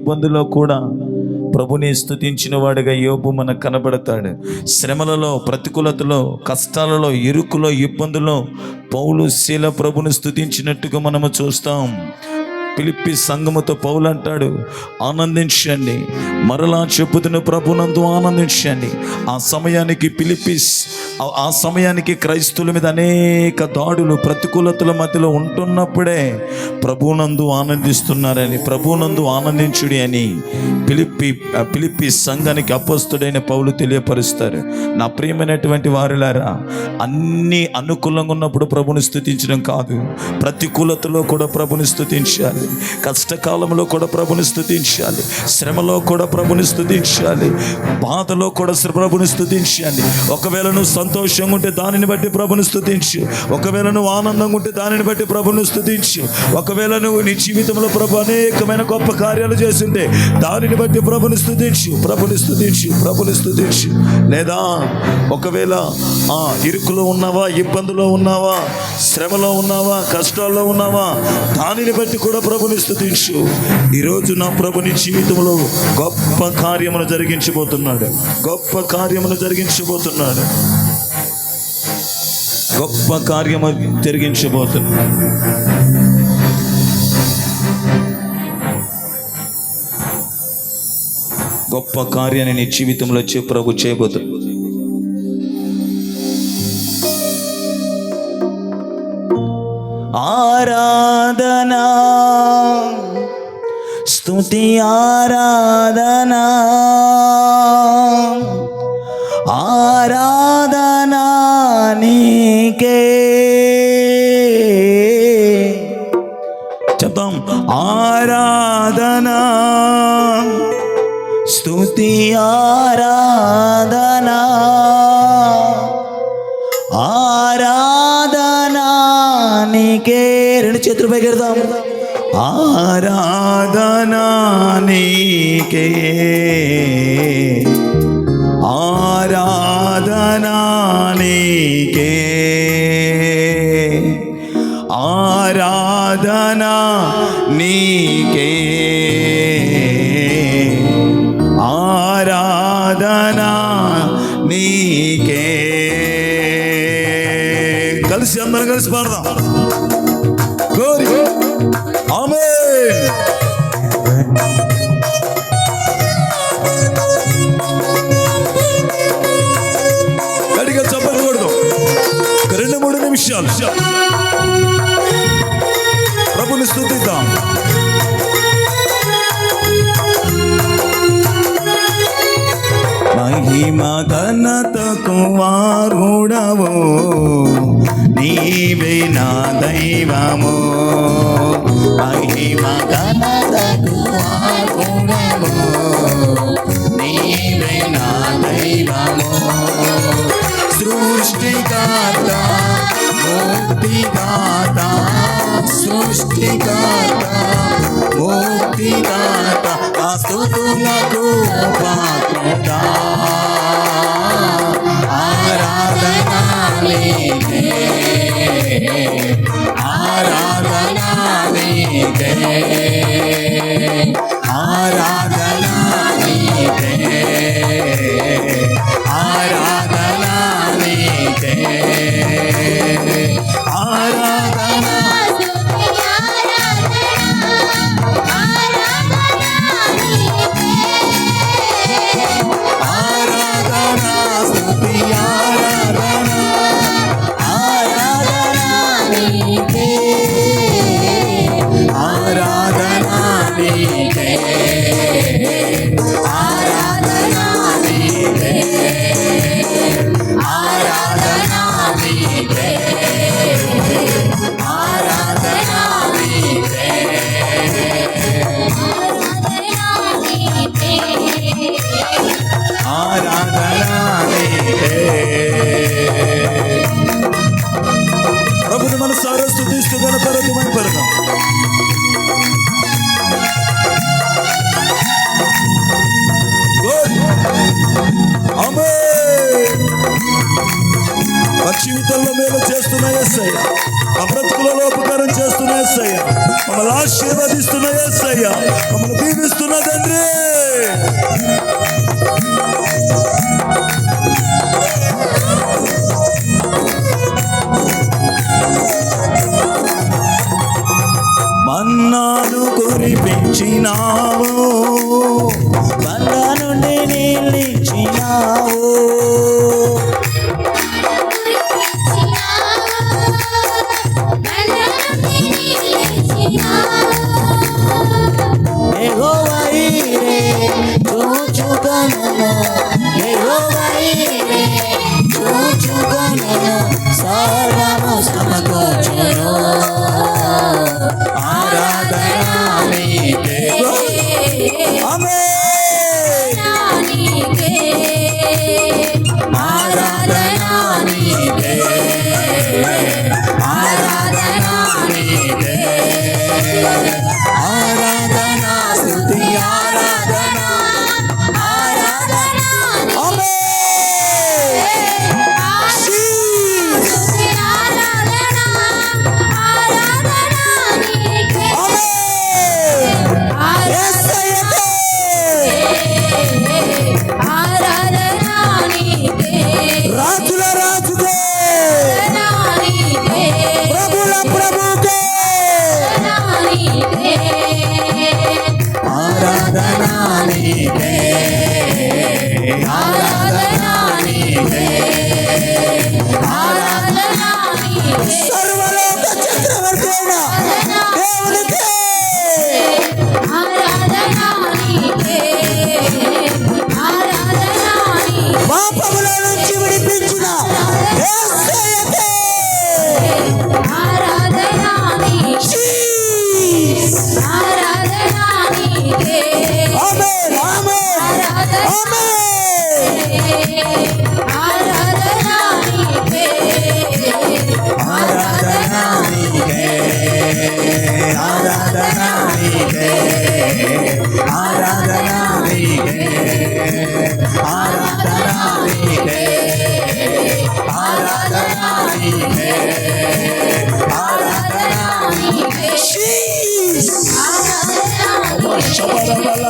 ఇబ్బందులో కూడా ప్రభుని స్థుతించిన వాడిగా యోబు మనకు కనబడతాడు. శ్రమలలో ప్రతికూలతలో కష్టాలలో ఇరుకులో ఇబ్బందులో పౌలు శీల ప్రభుని స్థుతించినట్టుగా మనము చూస్తాం. పిలిపి సంఘముతో పౌలు అంటాడు ఆనందించండి. మరలా చెప్పుతున్న ప్రభునందు ఆనందించండి. ఆ సమయానికి పిలిపిస్ ఆ- సమయానికి క్రైస్తువుల మీద అనేక దాడులు ప్రతికూలతల మధ్యలో ఉంటున్నప్పుడే ప్రభునందు ఆనందిస్తున్నారని ప్రభునందు ఆనందించుడి అని పిలిపి పిలిపి సంఘానికి అపస్తుడైన పౌలు తెలియపరుస్తారు. నా ప్రియమైనటువంటి వారులారా అన్ని అనుకూలంగా ఉన్నప్పుడు ప్రభుని స్థుతించడం కాదు. ప్రతికూలతలో కూడా ప్రభుని స్థుతించాలి. కష్టకాలంలో కూడా ప్రభుని స్థుతించాలి. శ్రమలో కూడా ప్రభుని స్థుతించాలి. బాధలో కూడా శ్ర- ప్రభుని స్థుతించాలి. ఒకవేళ నువ్వు సంతోషంగా ఉంటే దానిని బట్టి ప్రభుని స్థుతించు. ఒకవేళ నువ్వు ఆనందంగా ఉంటే దానిని బట్టి ప్రభుని స్థుతించు. ఒకవేళ నువ్వు నీ జీవితంలో ప్రభు అనేకమైన గొప్ప కార్యాలు చేసింటే దానిని బట్టి ప్రభుని స్థుతించు. ప్రభుని స్థుతించు. ప్రభుని స్థుతించు. లేదా ఒకవేళ ఆ ఇరుకులో ఉన్నావా? ఇబ్బందులో ఉన్నావా? శ్రమలో ఉన్నావా? కష్టాల్లో ఉన్నావా? దానిని బట్టి కూడా ప్రభుని స్థుతించు ఈరోజు నా ప్రభుని జీవితంలో గొప్ప కార్యమును జరిగించబోతున్నాడు. గొప్ప కార్యమును జరిగించబోతున్నాడు. గొప్ప కార్యము జరిగించబోతున్నాడు. గొప్ప కార్యాన్ని నీ జీవితంలో చే ప్రభు చేయబోతున్నాడు ఆరాధనా. స్తుతి ఆరాధనా. ఆరాధనా నీకే. చెప్తాం ఆరాధనా. స్తుతి ఆరాధనా. నీకే రెండు చేతులు పైకెడదాం ఆరాధనా నీకే మహిమ ఘనతకు వారుడవు నీవే నా దైవము. మహిమ ఘనతకు వారుడవు నీవే నా దైవము. సృష్టికర్త ముక్తిదాత సృష్టికర్త. ముక్తిదాత ఆ ఆరాధన నీకే ఆరాధన నీకే ఆరాధన నీకే ఆరాధన నీకే ప్రభుని మనసారా స్థుతిస్తూ గణపరతమని పెడదాం. మా జీవితంలో మేలు చేస్తున్న ఎస్ఐ మా బ్రతుకులలో ఉపకారం చేస్తున్న ఏసయ్య. మమ్మల్ని ఆశీర్వదిస్తున్న ఏసయ్య. మమ్మల్ని దీవిస్తున్న తండ్రి! మన్నాను కురిపించినావు నీకే ఆరాధన నీకే ఆరాధన నీకే ఆరాధన జీసస్ శబరబలకతు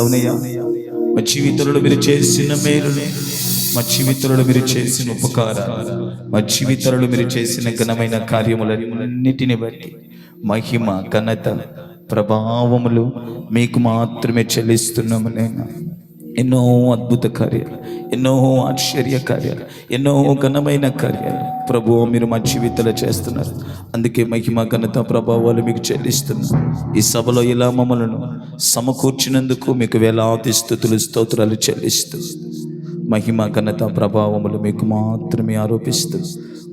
అవునయ్యా. మా జీవితంలో మీరు చేసిన మేలుని మా జీవితంలో మీరు చేసిన ఉపకారాలు మా జీవితంలో మీరు చేసిన ఘనమైన కార్యములన్నిటిని బట్టి మహిమ ఘనత ప్రభావములు మీకు మాత్రమే చెల్లిస్తున్నాము నేను ఎన్నో అద్భుత కార్యాలు ఎన్నో ఆశ్చర్య కార్యాలు ఎన్నో ఘనమైన కార్యాలు. ప్రభు మీరు మా జీవితంలో చేస్తున్నారు. అందుకే మహిమ ఘనత ప్రభావాలు మీకు చెల్లిస్తున్నారు ఈ సభలో ఇలా మమ్మలను సమకూర్చినందుకు మీకు వేలాది స్థుతులు స్తోత్రాలు చెల్లిస్తూ మహిమ ఘనత ప్రభావములు మీకు మాత్రమే ఆరోపిస్తూ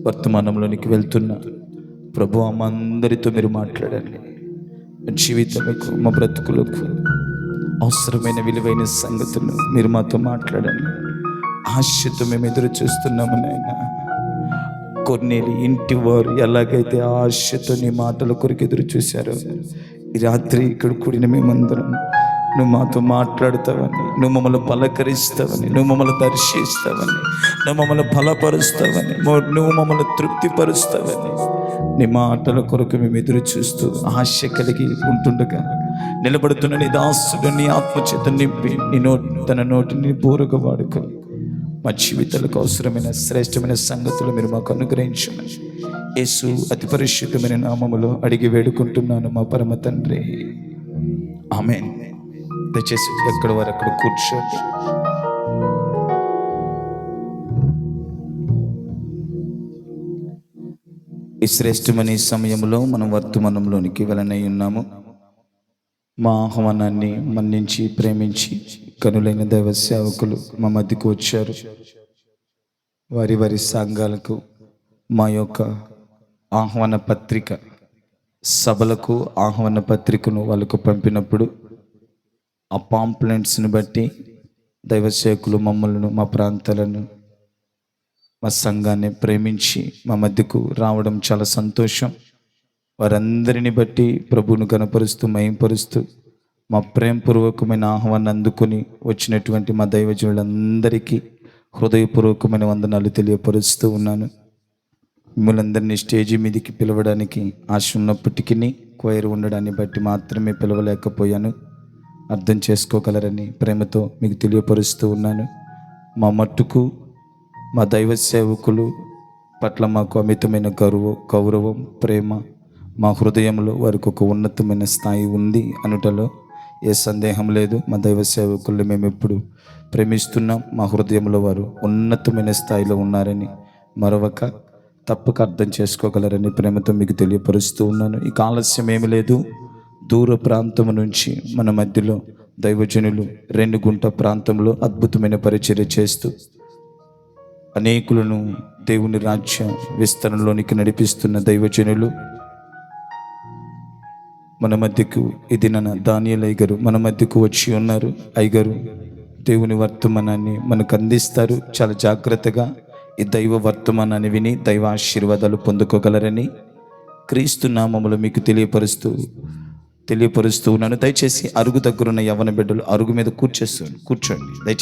వర్తమానంలోనికి వెళ్తున్నారు ప్రభు మా అందరితో మీరు మాట్లాడండి. మా మా బ్రతుకులకు అవసరమైన విలువైన సంగతులు మీరు మాతో మాట్లాడండి. ఆశతో మేము ఎదురు చూస్తున్నాము నాయన. కొన్నేళ్ళు ఇంటి వారు ఎలాగైతే ఆశతో నీ మాటల కొరకు ఎదురు చూశారో ఈ రాత్రి ఇక్కడ కూడిన మేమందరం నువ్వు మాతో మాట్లాడతావని నువ్వు మమ్మల్ని పలకరిస్తావని నువ్వు మమ్మల్ని దర్శిస్తావని నువ్వు మమ్మల్ని బలపరుస్తావని నువ్వు మమ్మల్ని తృప్తిపరుస్తావని నీ మాటల కొరకు మేము ఎదురు చూస్తూ ఆశ కలిగి ఉంటుండగా నిలబడుతున్న నీ దాసుడు నీ ఆత్మచేత నింపి నీ నోటి తన నోటిని పూరక వాడుక. మా జీవితాలకు అవసరమైన శ్రేష్టమైన సంగతులు మీరు మాకు అనుగ్రహించమని యేసు అతి పరిశుద్ధమైన నామములో అడిగి వేడుకుంటున్నాను మా పరమ తండ్రి. ఆమె దయచేసి ఎక్కడ వారు అక్కడ కూర్చోండి. ఈ శ్రేష్టమైన సమయంలో మనం వర్తమానంలోనికి వెళ్ళనై ఉన్నాము. మా ఆహ్వానాన్ని మన్నించి ప్రేమించి కనులైన దైవ సేవకులు మా మధ్యకు వచ్చారు. వారి వారి సంఘాలకు మా యొక్క ఆహ్వాన పత్రిక సభలకు ఆహ్వాన పత్రికను వాళ్ళకు పంపినప్పుడు ఆ పాంప్లెంట్స్ని బట్టి దైవ సేవకులు మమ్మల్ని మా ప్రాంతాలను మా సంఘాన్ని ప్రేమించి మా మధ్యకు రావడం చాలా సంతోషం. వారందరిని బట్టి ప్రభువును కనపరుస్తూ మయంపరుస్తూ మా ప్రేమపూర్వకమైన ఆహ్వానం అందుకుని వచ్చినటువంటి మా దైవజనులందరికీ హృదయపూర్వకమైన వందనాలు తెలియపరుస్తూ ఉన్నాను. మిమ్మల్ని అందరినీ స్టేజి మీదకి పిలవడానికి ఆశ ఉన్నప్పటికీ క్వైర్ ఉండడాన్ని బట్టి మాత్రమే పిలవలేకపోయాను. అర్థం చేసుకోగలరని ప్రేమతో మీకు తెలియపరుస్తూ ఉన్నాను. మా మట్టుకు మా దైవ సేవకులు పట్ల మాకు అమితమైన గౌరవ గౌరవం ప్రేమ మా హృదయంలో వారికి ఒక ఉన్నతమైన స్థాయి ఉంది అనుటలో ఏ సందేహం లేదు. మా దైవ సేవకుల్ని మేము ఎప్పుడు ప్రేమిస్తున్నాం. మా హృదయంలో వారు ఉన్నతమైన స్థాయిలో ఉన్నారని మరొక తప్పక అర్థం చేసుకోగలరని ప్రేమతో మీకు తెలియపరుస్తూ ఉన్నాను. ఇక ఆలస్యం ఏమి లేదు. దూర ప్రాంతం నుంచి మన మధ్యలో దైవజనులు రెండు గుంట ప్రాంతంలో అద్భుతమైన పరిచర్య చేస్తూ అనేకులను దేవుని రాజ్య విస్తరణలోనికి నడిపిస్తున్న దైవజనులు మన మధ్యకు ఇది నన్న దానియల్ అయ్యగారు మన మధ్యకు వచ్చి ఉన్నారు. అయ్యగారు దేవుని వర్తమానాన్ని మనకు అందిస్తారు. చాలా జాగ్రత్తగా ఈ దైవ వర్తమానాన్ని విని దైవ ఆశీర్వాదాలు పొందుకోగలరని క్రీస్తు నామములు మీకు తెలియపరుస్తూ తెలియపరుస్తూ ఉన్నాను. దయచేసి అరుగు దగ్గరున్న యవన బిడ్డలు అరుగు మీద కూర్చేస్తూ కూర్చోండి. దయచేసి